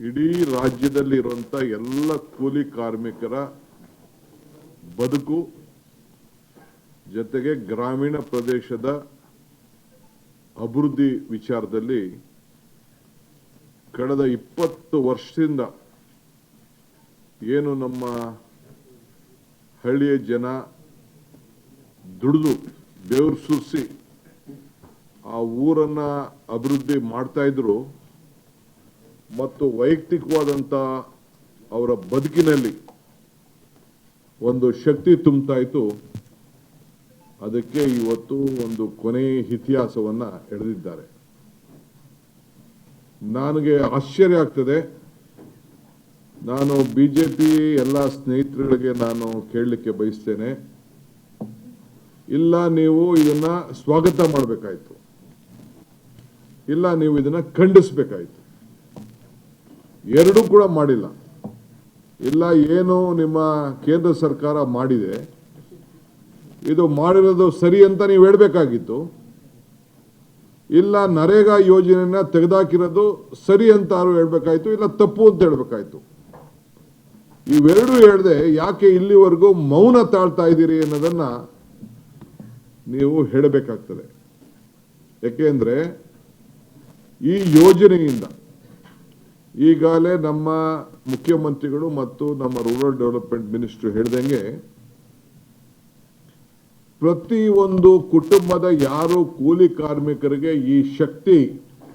ಇಡೀ ರಾಜ್ಯದಲ್ಲಿ ಇರುವಂತ ಎಲ್ಲ ಕೂಲಿ ಕಾರ್ಮಿಕರ ಬದುಕು, ಜೊತೆಗೆ ಗ್ರಾಮೀಣ ಪ್ರದೇಶದ ಅಭಿವೃದ್ಧಿ ವಿಚಾರದಲ್ಲಿ ಕಳೆದ ಇಪ್ಪತ್ತು ವರ್ಷದಿಂದ ಏನು ನಮ್ಮ ಹಳ್ಳಿಯ ಜನ ದುಡಿದು ಬೆವರು ಸುರಿಸಿ ಆ ಊರನ್ನ ಅಭಿವೃದ್ಧಿ ಮಾಡ್ತಾ ಇದ್ರು ಮತ್ತು ವೈಯಕ್ತಿಕವಾದಂಥ ಅವರ ಬದುಕಿನಲ್ಲಿ ಒಂದು ಶಕ್ತಿ ತುಂಬ್ತಾ ಇತ್ತು. ಅದಕ್ಕೆ ಇವತ್ತು ಒಂದು ಕೊನೆ ಇತಿಹಾಸವನ್ನು ಎಳೆದಿದ್ದಾರೆ. ನನಗೆ ಆಶ್ಚರ್ಯ ಆಗ್ತದೆ. ನಾನು ಬಿ ಜೆ ಪಿ ಎಲ್ಲ ಸ್ನೇಹಿತರುಗಳಿಗೆ ನಾನು ಕೇಳಲಿಕ್ಕೆ ಬಯಸ್ತೇನೆ. ಇಲ್ಲ, ನೀವು ಇದನ್ನ ಸ್ವಾಗತ ಮಾಡಬೇಕಾಯಿತು. ಇಲ್ಲ, ನೀವು ಇದನ್ನ ಖಂಡಿಸ್ಬೇಕಾಯ್ತು. ಎರಡೂ ಕೂಡ ಮಾಡಿಲ್ಲ. ಇಲ್ಲ, ಏನು ನಿಮ್ಮ ಕೇಂದ್ರ ಸರ್ಕಾರ ಮಾಡಿದೆ. ಇದು ಮಾಡಿರೋದು ಸರಿ ಅಂತ ನೀವು ಹೇಳಬೇಕಾಗಿತ್ತು. ಇಲ್ಲ, ನರೇಗಾ ಯೋಜನೆಯನ್ನ ತೆಗೆದಾಕಿರೋದು ಸರಿ ಅಂತ ಹೇಳಬೇಕಾಯ್ತು, ಇಲ್ಲ ತಪ್ಪು ಅಂತ ಹೇಳ್ಬೇಕಾಯ್ತು. ಇವೆರಡೂ ಹೇಳದೆ ಯಾಕೆ ಇಲ್ಲಿವರೆಗೂ ಮೌನ ತಾಳ್ತಾ ಇದ್ದೀರಿ ಅನ್ನೋದನ್ನ ನೀವು ಹೇಳಬೇಕಾಗ್ತದೆ. ಯಾಕೆಂದ್ರೆ ಈ ಯೋಜನೆಯಿಂದ ಈಗಾಗಲೇ ನಮ್ಮ ಮುಖ್ಯಮಂತ್ರಿಗಳು ಮತ್ತು ನಮ್ಮ ರೂರಲ್ ಡೆವಲಪ್ಮೆಂಟ್ ಮಿನಿಸ್ಟರ್ ಹೇಳ್ದಂಗೆ ಪ್ರತಿ ಒಂದು ಕುಟುಂಬದ ಯಾರು ಕೂಲಿ ಕಾರ್ಮಿಕರಿಗೆ ಈ ಶಕ್ತಿ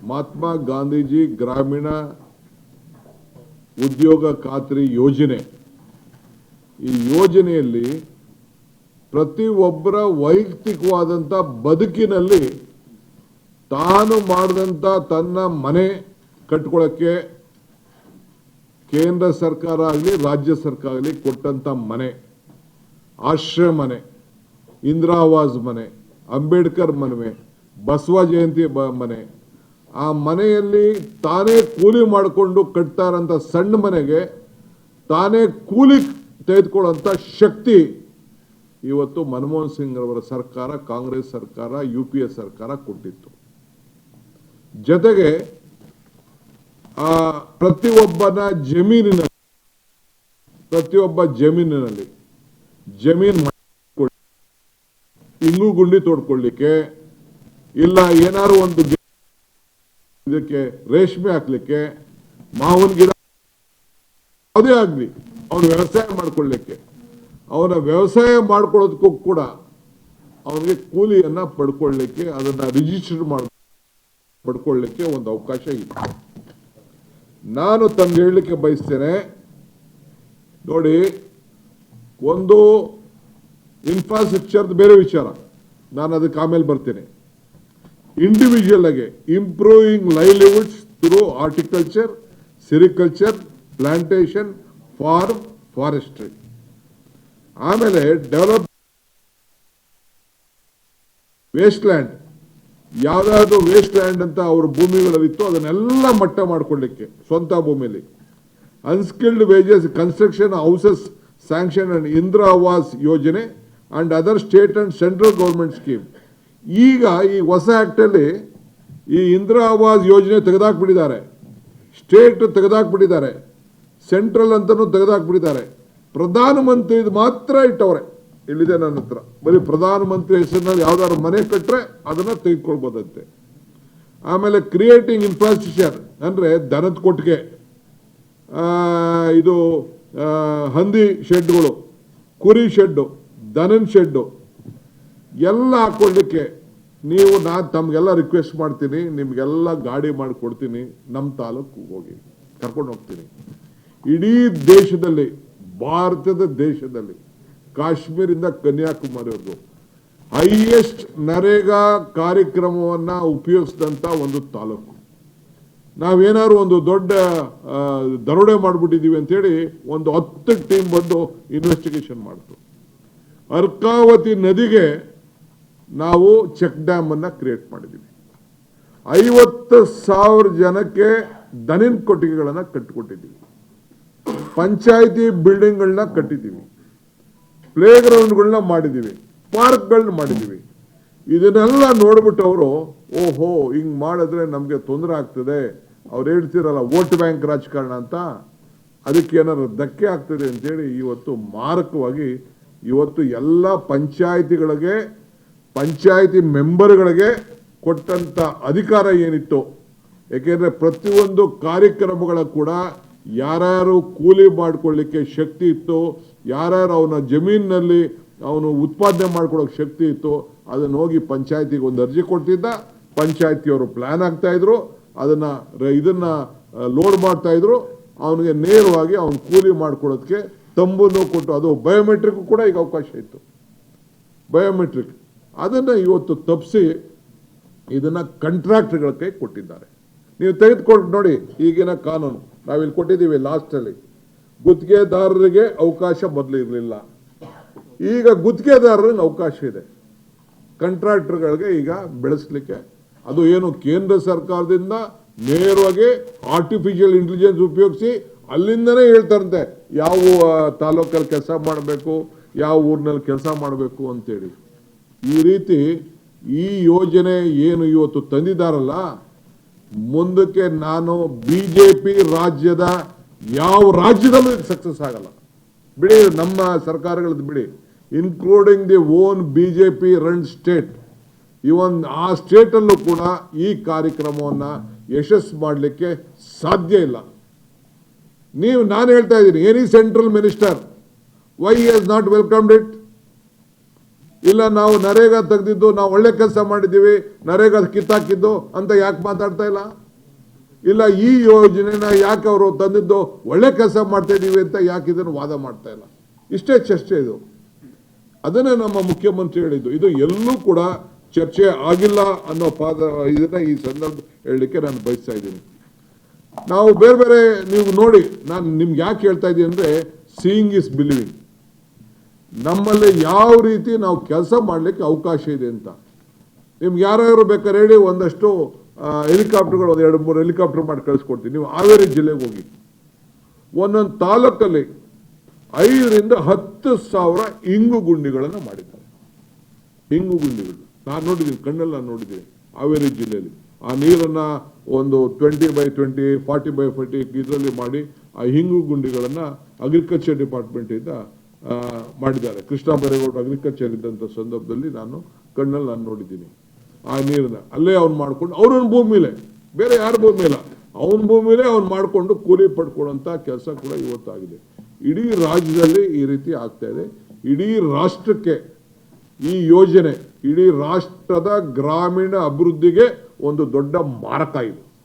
ಮಹಾತ್ಮ ಗಾಂಧೀಜಿ ಗ್ರಾಮೀಣ ಉದ್ಯೋಗ ಖಾತ್ರಿ ಯೋಜನೆ. ಈ ಯೋಜನೆಯಲ್ಲಿ ಪ್ರತಿ ಒಬ್ಬರ ವೈಯಕ್ತಿಕವಾದಂಥ ಬದುಕಿನಲ್ಲಿ ತಾನು ಮಾಡಿದಂಥ ತನ್ನ ಮನೆ ಕಟ್ಕೊಳ್ಳೋಕ್ಕೆ ಕೇಂದ್ರ ಸರ್ಕಾರ ಆಗಲಿ, ರಾಜ್ಯ ಸರ್ಕಾರ ಆಗಲಿ ಕೊಟ್ಟಂತ ಮನೆ, ಆಶ್ರಯ ಮನೆ ಇಂದಿರಾವಾಸ್ ಮನೆ, ಅಂಬೇಡ್ಕರ್ ಮನೆ ಬಸವ ಜಯಂತಿ ಮನೆ, ಆ ಮನೆಯಲ್ಲಿ ತಾನೇ ಕೂಲಿ ಮಾಡಿಕೊಂಡು ಕಟ್ತಾರಂತ ಸಣ್ಣ ಮನೆಗೆ ತಾನೇ ಕೂಲಿ ತೆಗೆದುಕೊಳ್ಳುವಂಥ ಶಕ್ತಿ ಇವತ್ತು ಮನಮೋಹನ್ ಸಿಂಗ್ ಅವರ ಸರ್ಕಾರ, ಕಾಂಗ್ರೆಸ್ ಸರ್ಕಾರ, ಯು ಪಿ ಎ ಸರ್ಕಾರ ಕೊಟ್ಟಿತ್ತು. ಜೊತೆಗೆ ಆ ಪ್ರತಿಯೊಬ್ಬನ ಜಮೀನಿನಲ್ಲಿ ಪ್ರತಿಯೊಬ್ಬ ಜಮೀನಿನಲ್ಲಿ ಜಮೀನ್ ಇಂಗು ಗುಂಡಿ ತೋಡ್ಕೊಳ್ಳಿಕ್ಕೆ. ಇಲ್ಲ ಏನಾದ್ರು ಒಂದು ಇದಕ್ಕೆ ರೇಷ್ಮೆ ಹಾಕ್ಲಿಕ್ಕೆ, ಮಾವಿನ ಗಿಡ ಯಾವುದೇ ಆಗ್ಲಿ ಅವನು ವ್ಯವಸಾಯ ಮಾಡ್ಕೊಳ್ಳಿಕ್ಕೆ. ಅವನ ವ್ಯವಸಾಯ ಮಾಡ್ಕೊಳ್ಳೋದಕ್ಕೂ ಕೂಡ ಅವನಿಗೆ ಕೂಲಿಯನ್ನ ಪಡ್ಕೊಳ್ಳಿಕ್ಕೆ, ಅದನ್ನ ರಿಜಿಸ್ಟರ್ ಮಾಡ್, ಪಡ್ಕೊಳ್ಳಿಕ್ಕೆ ಒಂದು ಅವಕಾಶ ಇದೆ. ನಾನು ತಮ್ಗೆ ಹೇಳಲಿಕ್ಕೆ ಬಯಸ್ತೇನೆ. ನೋಡಿ, ಒಂದು ಇನ್ಫ್ರಾಸ್ಟ್ರಕ್ಚರ್ದು ಬೇರೆ ವಿಚಾರ. ನಾನು ಅದಕ್ಕೆ ಆಮೇಲೆ ಬರ್ತೇನೆ. ಇಂಡಿವಿಜುವಲ್ ಆಗಿ improving livelihoods through horticulture sericulture plantation farm forestry ಆಮೇಲೆ ಡೆವಲಪ್ ವೇಸ್ಟ್ ಯಾವ್ದಾದ್ರು ವೇಸ್ಟ್ ಲ್ಯಾಂಡ್ ಅಂತ ಅವ್ರ ಭೂಮಿಗಳಲ್ಲಿತ್ತು ಅದನ್ನೆಲ್ಲ ಮಟ್ಟ ಮಾಡ್ಕೊಳ್ಳಿಕ್ಕೆ ಸ್ವಂತ ಭೂಮಿಲಿ. Unskilled wages construction houses sanction and Indira Awas Yojana and other state and central government scheme ಈಗ ಈ ಹೊಸ ಆ್ಯಕ್ಟಲ್ಲಿ ಈ ಇಂದಿರಾ ಆವಾಸ್ ಯೋಜನೆ ತೆಗೆದಾಕ್ಬಿಟ್ಟಿದ್ದಾರೆ. ಸ್ಟೇಟ್ ತೆಗೆದಾಕ್ಬಿಟ್ಟಿದ್ದಾರೆ. ಸೆಂಟ್ರಲ್ ಅಂತಲೂ ತೆಗೆದಾಕ್ಬಿಟ್ಟಿದ್ದಾರೆ. ಪ್ರಧಾನಮಂತ್ರಿ ಮಾತ್ರ ಇಟ್ಟವ್ರೆ. ಇಲ್ಲಿದೆ ನನ್ನ ಹತ್ರ. ಬರೀ ಪ್ರಧಾನಮಂತ್ರಿ ಹೆಸರಿನಲ್ಲಿ ಯಾವ್ದಾದ್ರು ಮನೆ ಕಟ್ಟರೆ ಅದನ್ನ ತೆಗೆದುಕೊಳ್ಬೋದಂತೆ. ಆಮೇಲೆ ಕ್ರಿಯೇಟಿಂಗ್ ಇನ್ಫ್ರಾಸ್ಟ್ರಕ್ಚರ್ ಅಂದ್ರೆ ದನದ ಕೊಟ್ಟಿಗೆ ಇದು ಹಂದಿ ಶೆಡ್ಗಳು, ಕುರಿ ಶೆಡ್ಡು ದನನ್ ಶೆಡ್ಡು, ಎಲ್ಲ ಹಾಕ್ಕೊಳ್ಳಿಕ್ಕೆ ನೀವು ನಾನು ತಮಗೆಲ್ಲ ರಿಕ್ವೆಸ್ಟ್ ಮಾಡ್ತೀನಿ, ನಿಮಗೆಲ್ಲ ಗಾಡಿ ಮಾಡಿಕೊಡ್ತೀನಿ ನಮ್ಮ ತಾಲೂಕು ಹೋಗಿ ಕರ್ಕೊಂಡು ಹೋಗ್ತೀನಿ. ಇಡೀ ದೇಶದಲ್ಲಿ, ಭಾರತದ ದೇಶದಲ್ಲಿ ಕಾಶ್ಮೀರಿಂದ ಕನ್ಯಾಕುಮಾರಿವರೆಗೂ. ಹೈಯೆಸ್ಟ್ ನರೇಗಾ ಕಾರ್ಯಕ್ರಮವನ್ನ ಉಪಯೋಗಿಸಿದಂತ ಒಂದು ತಾಲೂಕು. ನಾವೇನಾದ್ರು ಒಂದು ದೊಡ್ಡ ದರೋಡೆ ಮಾಡಿಬಿಟ್ಟಿದೀವಿ ಅಂತೇಳಿ ಒಂದು ಹತ್ತು ಟೀಮ್ ಬಂದು ಇನ್ವೆಸ್ಟಿಗೇಷನ್ ಮಾಡ್ತು. ಅರ್ಕಾವತಿ ನದಿಗೆ ನಾವು ಚೆಕ್ ಡ್ಯಾಮ್ ಅನ್ನ ಕ್ರಿಯೇಟ್ ಮಾಡಿದ್ದೀವಿ. ಐವತ್ತು ಸಾವಿರ ಜನಕ್ಕೆ ದನಿನ್ ಕೊಟ್ಟಿಗೆಗಳನ್ನ ಕಟ್ಟಿಕೊಟ್ಟಿದ್ದೀವಿ. ಪಂಚಾಯಿತಿ ಬಿಲ್ಡಿಂಗ್ಗಳನ್ನ ಕಟ್ಟಿದ್ದೀವಿ. ಪ್ಲೇ ಗ್ರೌಂಡ್ಗಳನ್ನ ಮಾಡಿದ್ದೀವಿ ಪಾರ್ಕ್ಗಳನ್ನ ಮಾಡಿದ್ದೀವಿ. ಇದನ್ನೆಲ್ಲ ನೋಡ್ಬಿಟ್ಟು ಅವರು, ಓಹೋ, ಹಿಂಗ್ ಮಾಡಿದ್ರೆ ನಮಗೆ ತೊಂದರೆ ಆಗ್ತದೆ. ಅವ್ರು ಹೇಳ್ತಿರಲ್ಲ, ವೋಟ್ ಬ್ಯಾಂಕ್ ರಾಜಕಾರಣ ಅಂತ. ಅದಕ್ಕೆ ಏನಾದ್ರು ಧಕ್ಕೆ ಆಗ್ತದೆ ಅಂತೇಳಿ ಇವತ್ತು ಮಾರಕವಾಗಿ ಇವತ್ತು ಎಲ್ಲ ಪಂಚಾಯಿತಿಗಳಿಗೆ, ಪಂಚಾಯಿತಿ ಮೆಂಬರ್ಗಳಿಗೆ ಕೊಟ್ಟಂತ ಅಧಿಕಾರ ಏನಿತ್ತು. ಏಕೆಂದರೆ ಪ್ರತಿಯೊಂದು ಕಾರ್ಯಕ್ರಮಗಳ ಕೂಡ ಯಾರ್ಯಾರು ಕೂಲಿ ಮಾಡ್ಕೊಳ್ಳಿಕ್ಕೆ ಶಕ್ತಿ ಇತ್ತು, ಯಾರ್ಯಾರು ಅವನ ಜಮೀನಿನಲ್ಲಿ ಅವನು ಉತ್ಪಾದನೆ ಮಾಡ್ಕೊಳ್ಳೋಕೆ ಶಕ್ತಿ ಇತ್ತು, ಅದನ್ನ ಹೋಗಿ ಪಂಚಾಯತಿಗೆ ಒಂದು ಅರ್ಜಿ ಕೊಡ್ತಿದ್ದ. ಪಂಚಾಯತಿಯವರು ಪ್ಲಾನ್ ಆಗ್ತಾಯಿದ್ರು ಅದನ್ನು ಇದನ್ನ ಲೋಡ್ ಮಾಡ್ತಾ ಇದ್ರು. ಅವನಿಗೆ ನೇರವಾಗಿ ಅವನು ಕೂಲಿ ಮಾಡ್ಕೊಳ್ಳೋದಕ್ಕೆ ತಂಬನ್ನು ಕೊಟ್ಟು, ಅದು ಬಯೋಮೆಟ್ರಿಕ್ ಕೂಡ ಈಗ ಅವಕಾಶ ಇತ್ತು. ಬಯೋಮೆಟ್ರಿಕ್ ಅದನ್ನು ಇವತ್ತು ತಪ್ಪಿಸಿ ಇದನ್ನ ಕಾಂಟ್ರಾಕ್ಟ್ಗಳ ಕೈ ಕೊಟ್ಟಿದ್ದಾರೆ. ನೀವು ತೆಗೆದುಕೊಂಡು ನೋಡಿ, ಈಗಿನ ಕಾನೂನು. ನಾವಿಲ್ಲಿ ಕೊಟ್ಟಿದ್ದೀವಿ ಲಾಸ್ಟಲ್ಲಿ. ಗುತ್ತಿಗೆದಾರರಿಗೆ ಅವಕಾಶ ಮೊದಲು ಇರಲಿಲ್ಲ. ಈಗ ಗುತ್ತಿಗೆದಾರರಿಗೆ ಅವಕಾಶ ಇದೆ. ಕಂಟ್ರಾಕ್ಟರ್ಗಳಿಗೆ ಈಗ ಬೆಳೆಸಲಿಕ್ಕೆ. ಅದು ಏನು ಕೇಂದ್ರ ಸರ್ಕಾರದಿಂದ ನೇರವಾಗಿ ಆರ್ಟಿಫಿಷಿಯಲ್ ಇಂಟೆಲಿಜೆನ್ಸ್ ಉಪಯೋಗಿಸಿ ಅಲ್ಲಿಂದನೇ ಹೇಳ್ತಾರಂತೆ, ಯಾವ ತಾಲೂಕಲ್ಲಿ ಕೆಲಸ ಮಾಡಬೇಕು, ಯಾವ ಊರಿನಲ್ಲಿ ಕೆಲಸ ಮಾಡಬೇಕು ಅಂತೇಳಿ. ಈ ರೀತಿ ಈ ಯೋಜನೆ ಏನು ಇವತ್ತು ತಂದಿದ್ದಾರಲ್ಲ ಮುಂದಕ್ಕೆ ನಾನು ಬಿ ಜೆ ಪಿ ರಾಜ್ಯದ ಯಾವ ರಾಜ್ಯದಲ್ಲೂ ಸಕ್ಸಸ್ ಆಗಲ್ಲ. ಬಿಡಿ ನಮ್ಮ ಸರ್ಕಾರಗಳದ್ದು ಬಿಡಿ. Including the own B J P run state even ಆ ಸ್ಟೇಟಲ್ಲೂ ಕೂಡ ಈ ಕಾರ್ಯಕ್ರಮವನ್ನು ಯಶಸ್ಸು ಮಾಡಲಿಕ್ಕೆ ಸಾಧ್ಯ ಇಲ್ಲ. ನೀವು, ನಾನು ಹೇಳ್ತಾ ಇದ್ದೀನಿ any central minister why has not welcomed it ಇಲ್ಲ, ನಾವು ನರೇಗಾ ತೆಗೆದಿದ್ದು, ನಾವು ಒಳ್ಳೆ ಕೆಲಸ ಮಾಡಿದ್ದೀವಿ, ನರೇಗಾ ಕಿತ್ತಾಕಿದ್ದು ಅಂತ ಯಾಕೆ ಮಾತಾಡ್ತಾ ಇಲ್ಲ? ಇಲ್ಲ, ಈ ಯೋಜನೆನ ಯಾಕೆ ಅವರು ತಂದಿದ್ದು, ಒಳ್ಳೆ ಕೆಲಸ ಮಾಡ್ತಾ ಇದೀವಿ ಅಂತ ಯಾಕೆ ಇದನ್ನು ವಾದ ಮಾಡ್ತಾ ಇಲ್ಲ? ಇಷ್ಟೇ ಚರ್ಚೆ ಇದು. ಅದನ್ನೇ ನಮ್ಮ ಮುಖ್ಯಮಂತ್ರಿ ಹೇಳಿದ್ದು. ಇದು ಎಲ್ಲೂ ಕೂಡ ಚರ್ಚೆ ಆಗಿಲ್ಲ ಅನ್ನೋ ಪಾದ, ಇದನ್ನ ಈ ಸಂದರ್ಭ ಹೇಳಲಿಕ್ಕೆ ನಾನು ಬಯಸ್ತಾ ಇದ್ದೀನಿ. ನಾವು ಬೇರೆ ಬೇರೆ, ನೀವು ನೋಡಿ, ನಾನು ನಿಮ್ಗೆ ಯಾಕೆ ಹೇಳ್ತಾ ಇದ್ದೀನಿ ಅಂದರೆ ಸೀಯಿಂಗ್ ಇಸ್ ಬಿಲೀವಿಂಗ್ ನಮ್ಮಲ್ಲಿ ಯಾವ ರೀತಿ ನಾವು ಕೆಲಸ ಮಾಡಲಿಕ್ಕೆ ಅವಕಾಶ ಇದೆ ಅಂತ. ನಿಮ್ಗೆ ಯಾರ್ಯಾರು ಬೇಕಾದ್ರೆ ಹೇಳಿ, ಒಂದಷ್ಟು ಹೆಲಿಕಾಪ್ಟರ್ಗಳು ಒಂದು ಎರಡು ಮೂರು ಹೆಲಿಕಾಪ್ಟರ್ ಮಾಡಿ ಕಳಿಸ್ಕೊಡ್ತೀನಿ. ನೀವು ಹಾವೇರಿ ಜಿಲ್ಲೆಗೆ ಹೋಗಿ. ಒಂದೊಂದು ತಾಲೂಕಲ್ಲಿ ಐದರಿಂದ ಹತ್ತು ಸಾವಿರ ಇಂಗು ಗುಂಡಿಗಳನ್ನು ಮಾಡಿದ್ದಾರೆ. ಇಂಗು ಗುಂಡಿಗಳು. ನಾನು ನೋಡಿದ್ದೀನಿ, ಕಣ್ಣಲ್ಲಿ ನಾನು ನೋಡಿದ್ದೀನಿ ಹಾವೇರಿ ಜಿಲ್ಲೆಯಲ್ಲಿ. ಆ ನೀರನ್ನು ಒಂದು twenty by twenty forty by forty ಇದರಲ್ಲಿ ಮಾಡಿ ಆ ಹಿಂಗು ಗುಂಡಿಗಳನ್ನು ಅಗ್ರಿಕಲ್ಚರ್ ಡಿಪಾರ್ಟ್ಮೆಂಟಿಂದ ಮಾಡಿದ್ದಾರೆ. ಕೃಷ್ಣ ಬರೇಗೌಡ ಅಗ್ರಿಕಲ್ಚರ್ ಇದ್ದಂಥ ಸಂದರ್ಭದಲ್ಲಿ ನಾನು ಕಣ್ಣಲ್ಲಿ ನಾನು ನೋಡಿದ್ದೀನಿ. ಆ ನೀರನ್ನ ಅಲ್ಲೇ ಅವ್ನು ಮಾಡ್ಕೊಂಡು, ಅವ್ರನ್ನ ಭೂಮಿಲೆ ಬೇರೆ ಯಾರ ಭೂಮಿ ಇಲ್ಲ. ಅವನ ಭೂಮಿಲೇ ಅವ್ನು ಮಾಡಿಕೊಂಡು ಕೂಲಿ ಪಡ್ಕೊಳ್ಳೋಂಥ ಕೆಲಸ ಕೂಡ ಇವತ್ತಾಗಿದೆ. ಇಡೀ ರಾಜ್ಯದಲ್ಲಿ ಈ ರೀತಿ ಆಗ್ತಾ ಇದೆ. ಇಡೀ ರಾಷ್ಟ್ರಕ್ಕೆ ಈ ಯೋಜನೆ, ಇಡೀ ರಾಷ್ಟ್ರದ ಗ್ರಾಮೀಣ ಅಭಿವೃದ್ಧಿಗೆ ಒಂದು ದೊಡ್ಡ ಮಾರಕ ಇದು.